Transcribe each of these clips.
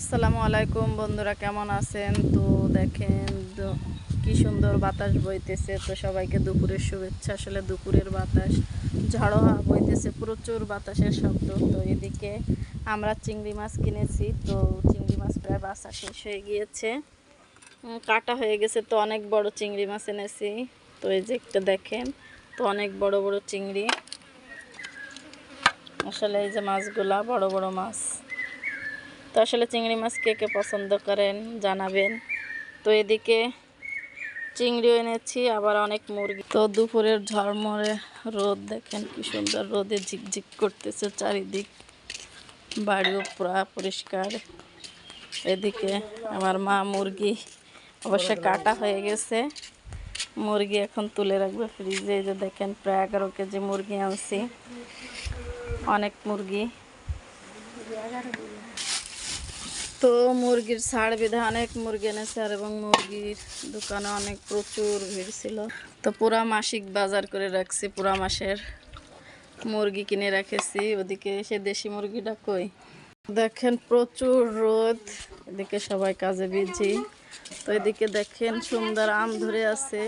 আসসালামু আলাইকুম বন্ধুরা, কেমন আছেন? তো দেখেন কি সুন্দর বাতাস বইতেছে। তো সবাইকে দুপুরের শুভেচ্ছা। আসলে দুপুরের বাতাস, ঝড়ো হাওয়া বইতেছে, প্রচুর বাতাসের শব্দ। তো এদিকে আমরা চিংড়ি মাছ কিনেছি। তো চিংড়ি মাছ প্রায় বাসা শেষ হয়ে গিয়েছে। কাটা হয়ে গেছে। তো অনেক বড় চিংড়ি মাছ এনেছি। তো এই যে একটা দেখেন, তো অনেক বড় বড় চিংড়ি। আসলে এই যে মাছগুলা বড় বড় মাছ। তো আসলে চিংড়ি মাছ কে কে পছন্দ করেন জানাবেন। তো এদিকে চিংড়িও এনেছি, আবার অনেক মুরগি। তো দুপুরের ঝড়মরে রোদ, দেখেন কি সুন্দর রোদে ঝিকঝিক করতেছে চারিদিক। বাড়িও পুরা পরিষ্কার। এদিকে আমার মা মুরগি অবশ্য কাটা হয়ে গেছে। মুরগি এখন তুলে রাখবে ফ্রিজে। যে দেখেন, প্রায় এগারো কেজি মুরগি আনছি। অনেক মুরগি। তো মুরগির ছাড় বিধে অনেক মুরগি এনেছে আর এবং মুরগির দোকানে অনেক প্রচুর ভিড় ছিল। তো পুরা মাসিক বাজার করে রাখছি, পুরা মাসের মুরগি কিনে রেখেছি। ওদিকে সে দেশি মুরগিটা কই? দেখেন প্রচুর রোদ, এদিকে সবাই কাজে বিজি। তো এদিকে দেখেন সুন্দর আম ধরে আছে।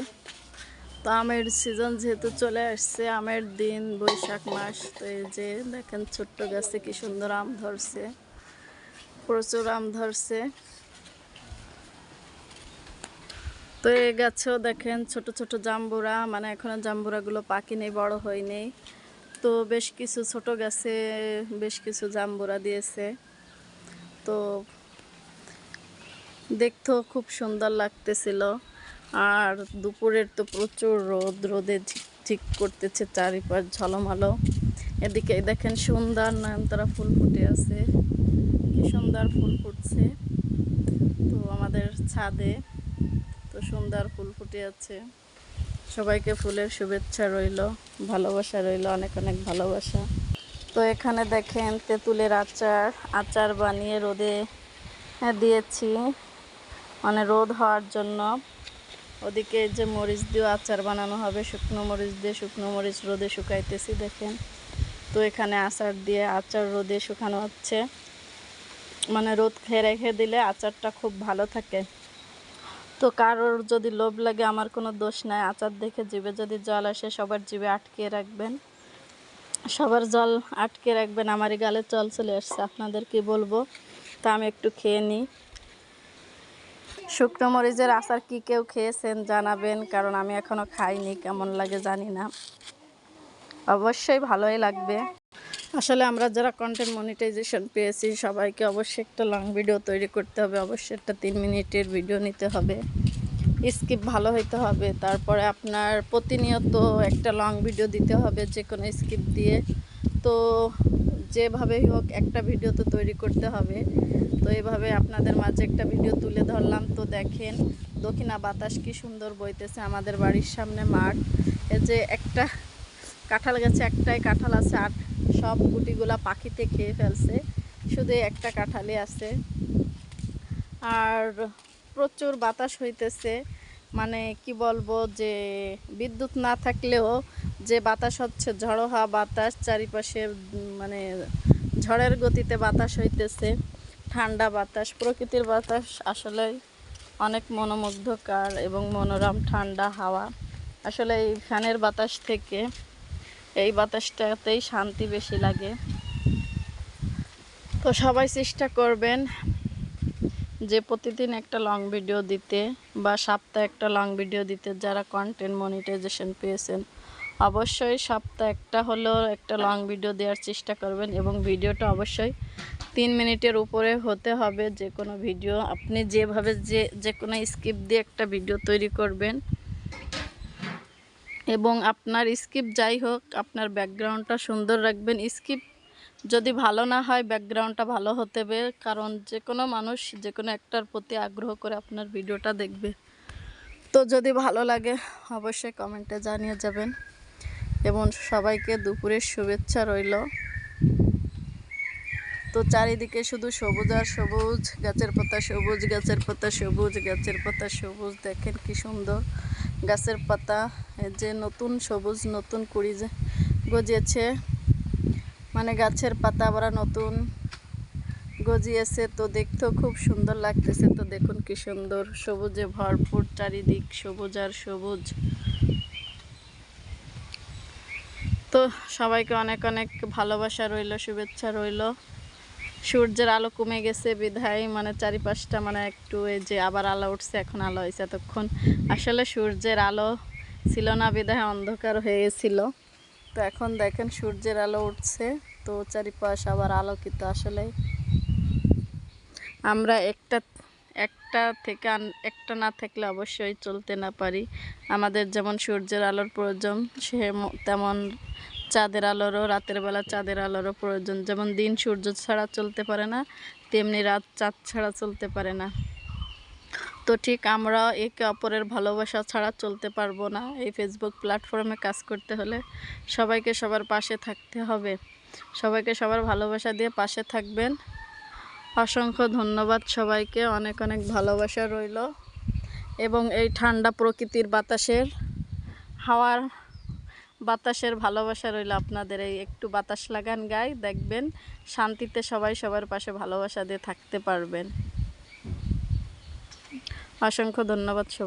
তো আমের সিজন যেহেতু চলে আসছে, আমের দিন, বৈশাখ মাস, তো এই যে দেখেন ছোট্ট গাছে কি সুন্দর আম ধরছে। প্রচুর আম ধরছে। তো এই গাছেও দেখেন ছোট ছোট জাম্বুরা মানে এখনও জাম্বুরাগুলো নেই, বড় হয়নি তো বেশ কিছু ছোট গাছে বেশ কিছু জাম্বুরা দিয়েছে। তো দেখতেও খুব সুন্দর লাগতেছিল। আর দুপুরের তো প্রচুর রোদ, রোদে ঠিক করতেছে চারিপাশ ঝলমলো। এদিকে দেখেন সুন্দর নয়নতারা ফুল ফুটে আছে। সুন্দর ফুল ফুটছে। তো আমাদের ছাদে তো সুন্দর ফুল ফুটে আছে। সবাইকে ফুলের শুভেচ্ছা রইল, ভালোবাসা রইল, অনেক অনেক ভালোবাসা। তো এখানে দেখেন তেঁতুলের আচার আচার বানিয়ে রোদে দিয়েছি। মানে রোদ হওয়ার জন্য। ওদিকে যে মরিচ দিয়ে আচার বানানো হবে, শুকনো মরিচ দিয়ে শুকনো মরিচ রোদে শুকাইতেছি, দেখেন। তো এখানে আচার দিয়ে আচার রোদে শুকানো হচ্ছে। মানে রোদ খেয়ে রেখে দিলে আচারটা খুব ভালো থাকে। তো কারোর যদি লোভ লাগে, আমার কোনো দোষ নাই। আচার দেখে জিভে যদি জল আসে, সবার জিভে আটকে রাখবেন। সবার জল আটকে রাখবেন। আমারই গালে জল চলে আসছে। আপনাদের কি বলব? তা আমি একটু খেয়ে নিই। শুকনো মরিচের আচার কি কেউ খেয়েছেন জানাবেন, কারণ আমি এখনও খাইনি, কেমন লাগে জানি না। অবশ্যই ভালোই লাগবে। আসলে আমরা যারা কন্টেন্ট মনিটাইজেশন পেয়েছি, সবাইকে অবশ্যই একটা লং ভিডিও তৈরি করতে হবে। অবশ্যই একটা তিন মিনিটের ভিডিও নিতে হবে। স্কিপ ভালো হইতে হবে। তারপরে আপনার প্রতিনিয়ত একটা লং ভিডিও দিতে হবে যে কোনো স্কিপ দিয়ে। তো যেভাবেই হোক, একটা ভিডিও তো তৈরি করতে হবে। তো এভাবে আপনাদের মাঝে একটা ভিডিও তুলে ধরলাম। তো দেখেন, দক্ষিণা বাতাস কি সুন্দর বইতেছে আমাদের বাড়ির সামনে মাঠ। যে একটা কাঁঠাল গাছে একটাই কাঁঠাল আছে, আর সব গুটিগুলা পাখিতে খেয়ে ফেলছে। শুধু একটা কাঁঠালই আছে। আর প্রচুর বাতাস হইতেছে। মানে কি বলব যে, বিদ্যুৎ না থাকলেও যে বাতাস হচ্ছে, ঝড়ো হাওয়া বাতাস, চারিপাশে মানে ঝড়ের গতিতে বাতাস হইতেছে। ঠান্ডা বাতাস, প্রকৃতির বাতাস আসলে অনেক মনোমুগ্ধকর এবং মনোরম ঠান্ডা হাওয়া। আসলে এই ফ্যানের বাতাস থেকে এই বাতাসটাতেই শান্তি বেশি লাগে। তো সবাই চেষ্টা করবেন যে প্রতিদিন একটা লং ভিডিও দিতে বা সপ্তাহে একটা লং ভিডিও দিতে, যারা কন্টেন্ট মনিটাইজেশন পেয়েছেন। অবশ্যই সপ্তাহে একটা হলেও একটা লং ভিডিও দেওয়ার চেষ্টা করবেন এবং ভিডিওটা অবশ্যই তিন মিনিটের উপরে হতে হবে। যে কোনো ভিডিও আপনি যেভাবে যে যে কোনো স্কিপ দিয়ে একটা ভিডিও তৈরি করবেন। এবং আপনার স্কিপ যাই হোক, আপনার ব্যাকগ্রাউন্ডটা সুন্দর রাখবেন। স্কিপ যদি ভালো না হয়, ব্যাকগ্রাউন্ডটা ভালো হতে হবে, কারণ যে কোনো মানুষ যে কোনো একটার প্রতি আগ্রহ করে আপনার ভিডিওটা দেখবে। তো যদি ভালো লাগে, অবশ্যই কমেন্টে জানিয়ে যাবেন। এবং সবাইকে দুপুরের শুভেচ্ছা রইল। তো চারিদিকে শুধু সবুজ আর সবুজ, গাছের পাতা সবুজ, গাছের পাতা সবুজ, গাছের পাতা সবুজ, দেখেন কি সুন্দর। গাছের পাতা যে নতুন সবুজ, নতুন কুড়ি গজিয়েছে মানে গাছের পাতা আবার নতুন গজিয়েছে, তো দেখতেও খুব সুন্দর লাগতেছে। তো দেখুন কি সুন্দর, সবুজে ভরপুর চারিদিক, সবুজ আর সবুজ। তো সবাইকে অনেক অনেক ভালোবাসা রইল, শুভেচ্ছা রইল। সূর্যের আলো কমে গেছে বিধায় মানে চারিপাশটা মানে একটু এই যে আবার আলো উঠছে, এখন আলো হয়েছে এতক্ষণ। আসলে সূর্যের আলো ছিল না বিধায়, অন্ধকার হয়ে গেছিল। তো এখন দেখেন সূর্যের আলো উঠছে, তো চারিপাশ আবার আলোকিত আসলে। আমরা একটা একটা থেকে একটা না থাকলে অবশ্যই চলতে না পারি। আমাদের যেমন সূর্যের আলোর প্রয়োজন, সে তেমন চাঁদের আলোরও, রাতের বেলা চাঁদের আলোরও প্রয়োজন। যেমন দিন সূর্য ছাড়া চলতে পারে না, তেমনি রাত চাঁদ ছাড়া চলতে পারে না। তো ঠিক আমরা একে অপরের ভালোবাসা ছাড়া চলতে পারব না। এই ফেসবুক প্ল্যাটফর্মে কাজ করতে হলে সবাইকে সবার পাশে থাকতে হবে। সবাইকে সবার ভালোবাসা দিয়ে পাশে থাকবেন। অসংখ্য ধন্যবাদ সবাইকে। অনেক অনেক ভালোবাসা রইল। এবং এই ঠান্ডা প্রকৃতির বাতাসের হাওয়ার বাতাসের ভালোবাসা রইল আপনাদের। এই একটু বাতাস লাগান গায়ে দেখবেন শান্তিতে সবাই সবার পাশে ভালোবাসা দিয়ে থাকতে পারবেন। অসংখ্য ধন্যবাদ সবাই।